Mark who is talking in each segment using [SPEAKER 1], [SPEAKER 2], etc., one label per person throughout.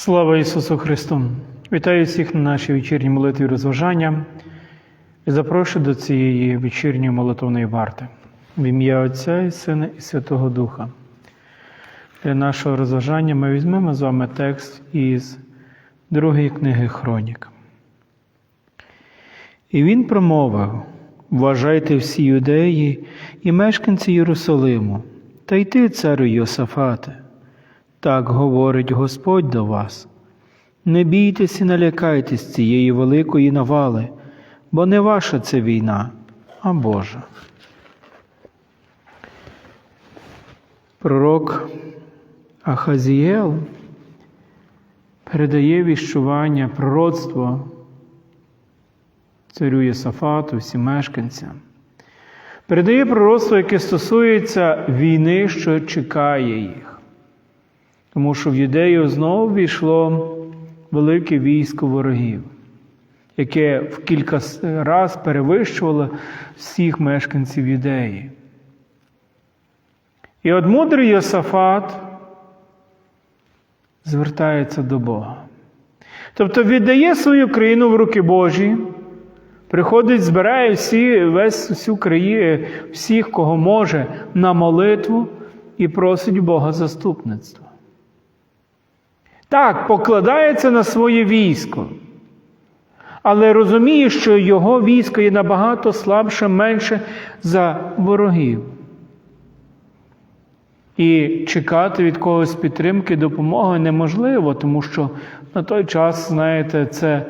[SPEAKER 1] Слава Ісусу Христу! Вітаю всіх на нашій вечірній молитві розважання і запрошую до цієї вечірньої молитовної варти в ім'я Отця і Сина і Святого Духа. Для нашого розважання ми візьмемо з вами текст із другої книги Хронік. І він промовив: Вважайте всі юдеї і мешканці Єрусалиму, та й ти, царю Йосафате. Так говорить Господь до вас. Не бійтесь і не лякайтесь цієї великої навали, бо не ваша це війна, а Божа. Пророк Ахазієл передає віщування пророцтво царю Єсафату, всім мешканцям. Передає пророцтво, яке стосується війни, що чекає їх. Тому що в юдею знову війшло велике військо ворогів, яке в кілька раз перевищувало всіх мешканців юдеї. І от мудрий Йосафат звертається до Бога. Тобто віддає свою країну в руки Божі, приходить, збирає всі, весь всю країну, всіх, кого може, на молитву і просить Бога заступництва. Так, покладається на своє військо, але розуміє, що його військо є набагато слабше, менше за ворогів. І чекати від когось підтримки, допомоги неможливо, тому що на той час, знаєте, це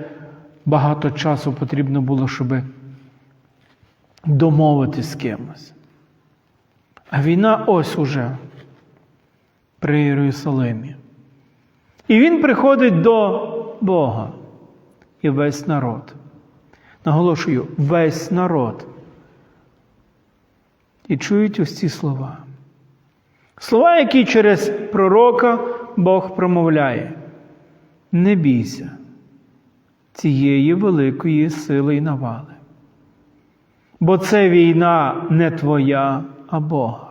[SPEAKER 1] багато часу потрібно було, щоб домовитися з кимось. А війна ось уже при Єрусалимі. І він приходить до Бога і весь народ. Наголошую, весь народ. І чують ось ці слова. Слова, які через пророка Бог промовляє. Не бійся цієї великої сили й навали. Бо це війна не твоя, а Бога.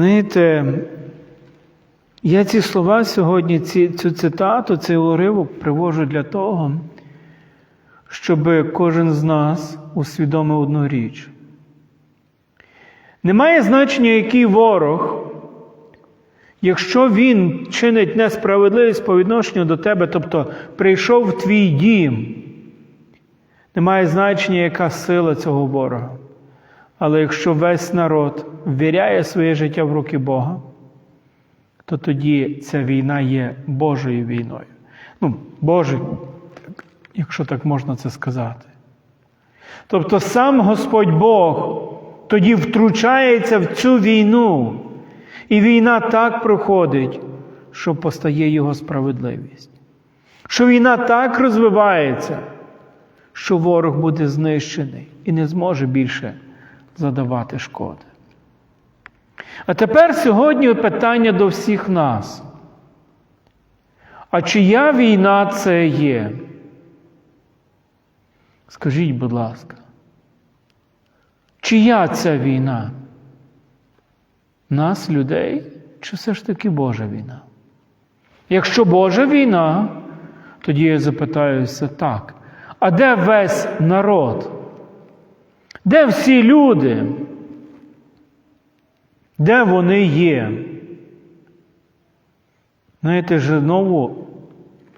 [SPEAKER 1] Знаєте, я ці слова сьогодні, цю цитату, цей уривок привожу для того, щоб кожен з нас усвідомив одну річ. Немає значення, який ворог, якщо він чинить несправедливість по відношенню до тебе, тобто прийшов в твій дім, немає значення, яка сила цього ворога. Але якщо весь народ ввіряє своє життя в руки Бога, то тоді ця війна є Божою війною. Ну, Божою, якщо так можна це сказати. Тобто сам Господь Бог тоді втручається в цю війну, і війна так проходить, що постає Його справедливість. Що війна так розвивається, що ворог буде знищений і не зможе більше задавати шкоди. А тепер сьогодні питання до всіх нас. А чия війна це є? Скажіть, будь ласка, чия ця війна? Нас, людей, чи все ж таки Божа війна? Якщо Божа війна, тоді я запитаюся так. А де весь народ? Де всі люди? Де вони є? Знаєте, знову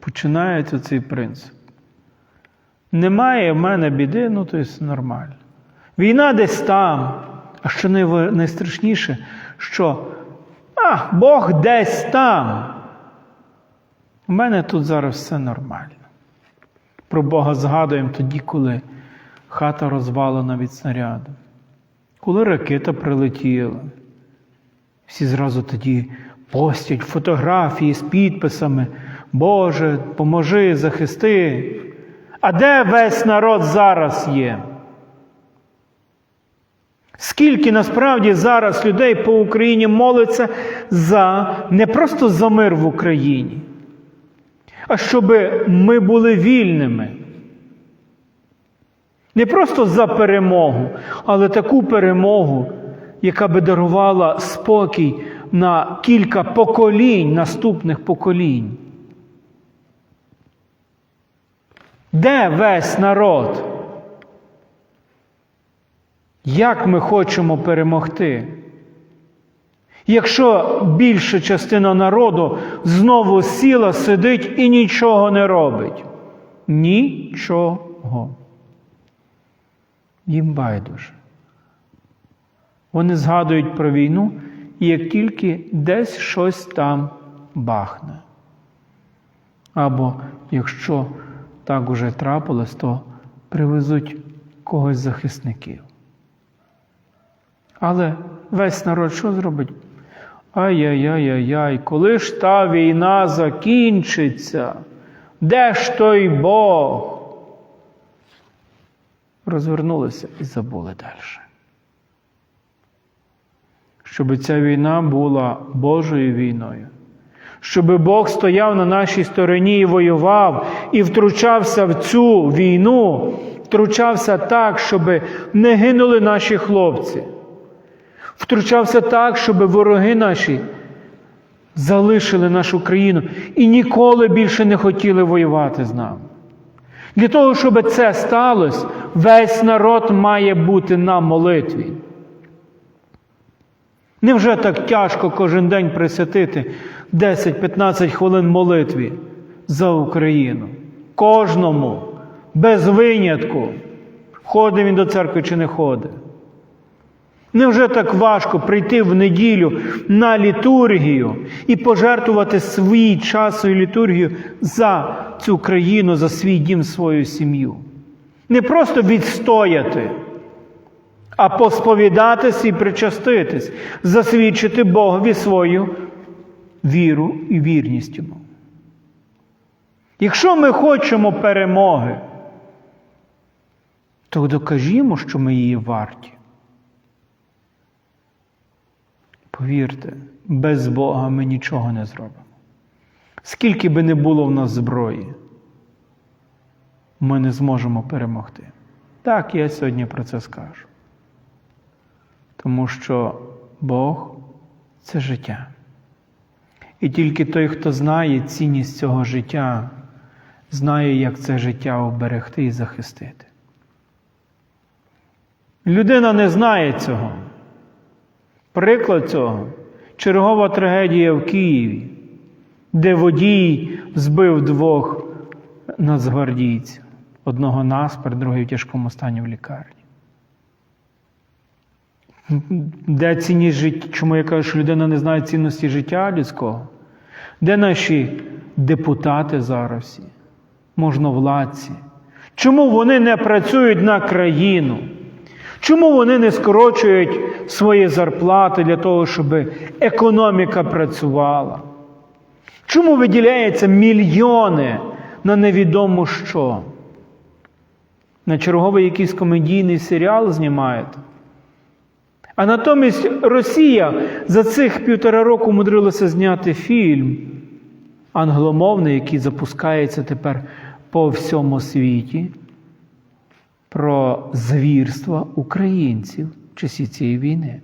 [SPEAKER 1] починається цей принцип. Немає в мене біди, ну то є нормально. Війна десь там, а що найстрашніше, що а, Бог десь там. У мене тут зараз все нормально. Про Бога згадуємо тоді, коли хата розвалена від снаряду. Коли ракета прилетіла, всі зразу тоді постять фотографії з підписами Боже, поможи, захисти. А де весь народ зараз є? Скільки насправді зараз людей по Україні молиться за не просто за мир в Україні, а щоб ми були вільними. Не просто за перемогу, але таку перемогу, яка би дарувала спокій на кілька поколінь, наступних поколінь. Де весь народ? Як ми хочемо перемогти? Якщо більша частина народу знову сіла, сидить і нічого не робить. Нічого. Їм байдуже. Вони згадують про війну, і як тільки десь щось там бахне. Або якщо так уже трапилось, то привезуть когось захисників. Але весь народ що зробить? Ай-яй-яй-яй, коли ж та війна закінчиться? Де ж той Бог? Розвернулися і забули далі. Щоб ця війна була Божою війною, щоб Бог стояв на нашій стороні і воював, і втручався в цю війну, втручався так, щоб не гинули наші хлопці. Втручався так, щоб вороги наші залишили нашу країну і ніколи більше не хотіли воювати з нами. Для того, щоб це сталося, весь народ має бути на молитві. Невже так тяжко кожен день присвятити 10-15 хвилин молитві за Україну? Кожному, без винятку, ходить він до церкви чи не ходить. Невже так важко прийти в неділю на літургію і пожертвувати свій час, свою літургію за цю країну, за свій дім, свою сім'ю? Не просто відстояти, а посповідатись і причаститись, засвідчити Богові свою віру і вірність йому. Якщо ми хочемо перемоги, то докажімо, що ми її варті. Повірте, без Бога ми нічого не зробимо. Скільки би не було в нас зброї, ми не зможемо перемогти. Так, я сьогодні про це скажу. Тому що Бог це життя. І тільки той, хто знає цінність цього життя, знає, як це життя оберегти і захистити. Людина не знає цього. Приклад цього чергова трагедія в Києві, де водій збив двох нацгвардійців. Одного наспер, другий в тяжкому стані в лікарні. Де цінність життя? Чому я кажу, що людина не знає цінності життя людського? Де наші депутати зараз можновладці? Чому вони не працюють на країну? Чому вони не скорочують свої зарплати для того, щоб економіка працювала? Чому виділяються мільйони на невідомо що? На черговий якийсь комедійний серіал знімають? А натомість Росія за цих півтора року мудрилася зняти фільм англомовний, який запускається тепер по всьому світі, про звірства українців в часі цієї війни.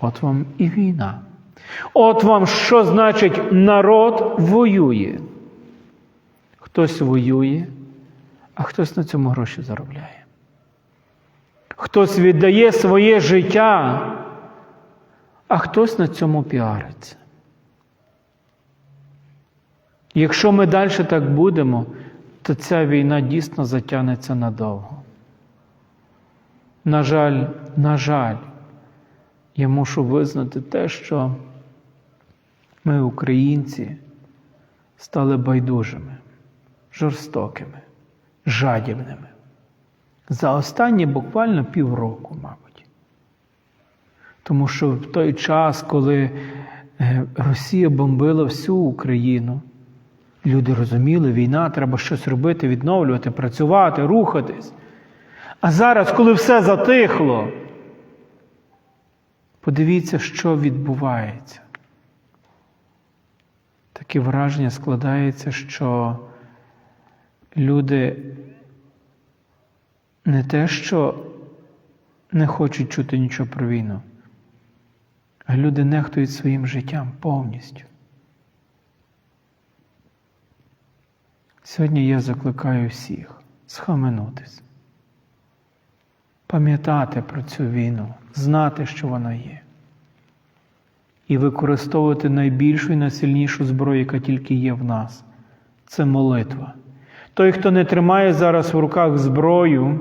[SPEAKER 1] От вам і війна. От вам що значить народ воює. Хтось воює, а хтось на цьому гроші заробляє. Хтось віддає своє життя, а хтось на цьому піариться. Якщо ми далі так будемо, то ця війна дійсно затягнеться надовго. На жаль, на жаль, я мушу визнати те, що ми, українці, стали байдужими, жорстокими, жадібними. За останні буквально півроку, мабуть. Тому що в той час, коли Росія бомбила всю Україну, люди розуміли, війна, треба щось робити, відновлювати, працювати, рухатись. А зараз, коли все затихло, подивіться, що відбувається. Таке враження складається, що люди не те, що не хочуть чути нічого про війну. А люди нехтують своїм життям повністю. Сьогодні я закликаю всіх схаменутись, пам'ятати про цю війну, знати, що вона є, і використовувати найбільшу і найсильнішу зброю, яка тільки є в нас це молитва. Той, хто не тримає зараз в руках зброю,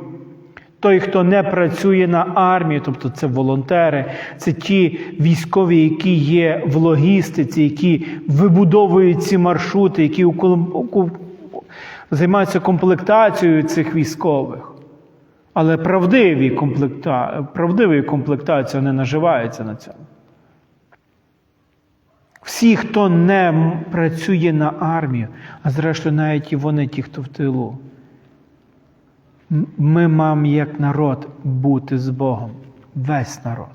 [SPEAKER 1] той, хто не працює на армії, тобто це волонтери, це ті військові, які є в логістиці, які вибудовують ці маршрути, які займаються комплектацією цих військових. Але правдиві комплекта... правдивою комплектацією не наживаються на цьому. Всі, хто не працює на армію, а зрештою навіть і вони, ті, хто в тилу. Ми маємо як народ бути з Богом. Весь народ.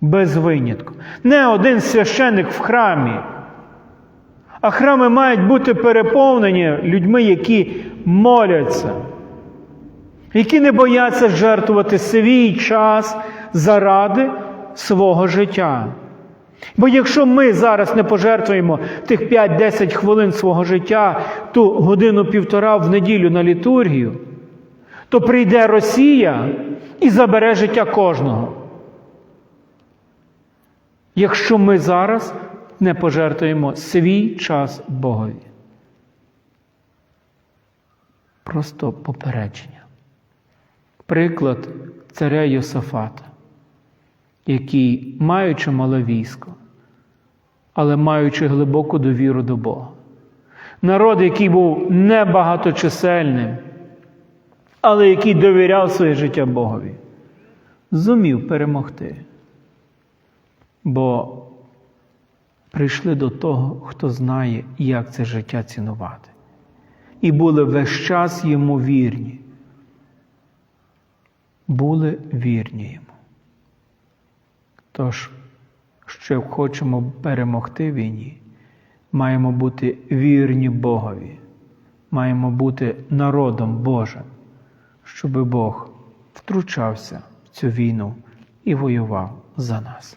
[SPEAKER 1] Без винятку. Не один священник в храмі. А храми мають бути переповнені людьми, які моляться, які не бояться жертвувати свій час заради свого життя. Бо якщо ми зараз не пожертвуємо тих 5-10 хвилин свого життя, ту годину-півтора в неділю на літургію, то прийде Росія і забере життя кожного. Якщо ми зараз не пожертвуємо свій час Богові. Просто попередження. Приклад царя Йосафата, який, маючи мале військо, але маючи глибоку довіру до Бога. Народ, який був небагаточисельним, але який довіряв своє життя Богові, зумів перемогти. Бо прийшли до того, хто знає, як це життя цінувати. І були весь час йому вірні. Були вірні йому. Тож, що хочемо перемогти війні, маємо бути вірні Богові, маємо бути народом Божим, щоб Бог втручався в цю війну і воював за нас.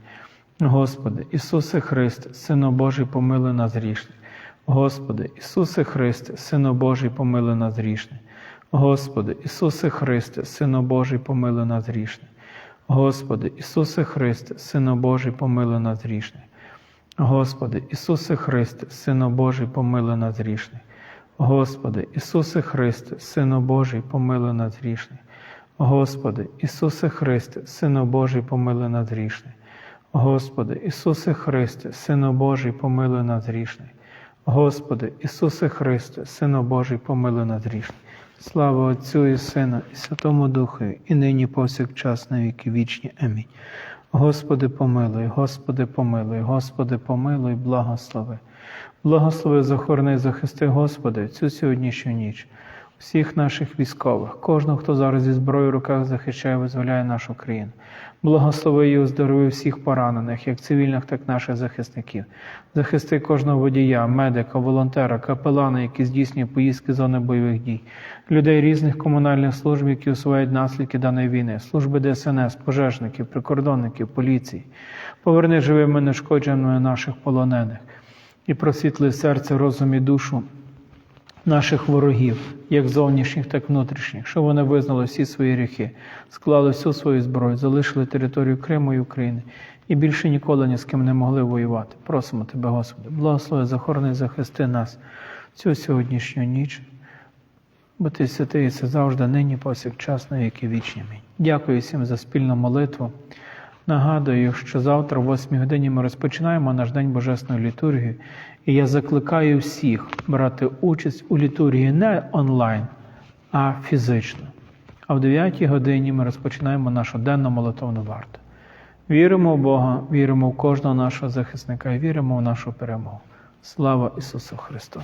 [SPEAKER 1] Господи, Ісусе Христе, Сину Божий, помилуй нас грішних. Господи, Ісусе Христе, Сину Божий, помилуй нас грішних. Господи, Ісусе Христе, Сину Божий, помилуй нас грішних. Господи, Ісусе Христе, Сину Божий, помилуй нас грішних. Господи, Ісусе Христе, Сину Божий, помилуй нас грішних. Господи, Ісусе Христе, Сину Божий, помилуй нас грішних. Господи, Ісусе Христе, Сину Божий, помилуй нас грішних. Господи, Ісусе Христе, Сину Божий, помилуй нас грішний. Господи, Ісусе Христе, Сину Божий, помилуй нас грішний. Слава Отцю і Сину, і Святому Духу, і нині повсякчас на віки вічні. Амінь. Господи, помилуй, Господи, помилуй, Господи, помилуй, благослови. Благослови, захорони, захисти, Господи, цю сьогоднішню ніч. Всіх наших військових, кожного, хто зараз зі зброєю в руках захищає, визволяє нашу країну. Благослови і оздорови всіх поранених, як цивільних, так і наших захисників. Захисти кожного водія, медика, волонтера, капелана, які здійснює поїздки зони бойових дій, людей різних комунальних служб, які усувають наслідки даної війни, служби ДСНС, пожежників, прикордонників, поліції. Поверни живими нешкодженими наших полонених і просвітли серце, розум і душу наших ворогів, як зовнішніх, так і внутрішніх, щоб вони визнали всі свої гріхи, склали всю свою зброю, залишили територію Криму і України і більше ніколи ні з ким не могли воювати. Просимо Тебе, Господи, благослови, захорони, захисти нас цю сьогоднішню ніч. Бо ти святий, це завжди нині, повсякчас, на віки вічні. Дякую всім за спільну молитву. Нагадую, що завтра, о 8 годині, ми розпочинаємо наш день Божесної літургії, і я закликаю всіх брати участь у літургії не онлайн, а фізично. А в 9 годині ми розпочинаємо нашу денну молитовну варту. Віримо в Бога, віримо в кожного нашого захисника і віримо в нашу перемогу. Слава Ісусу Христу!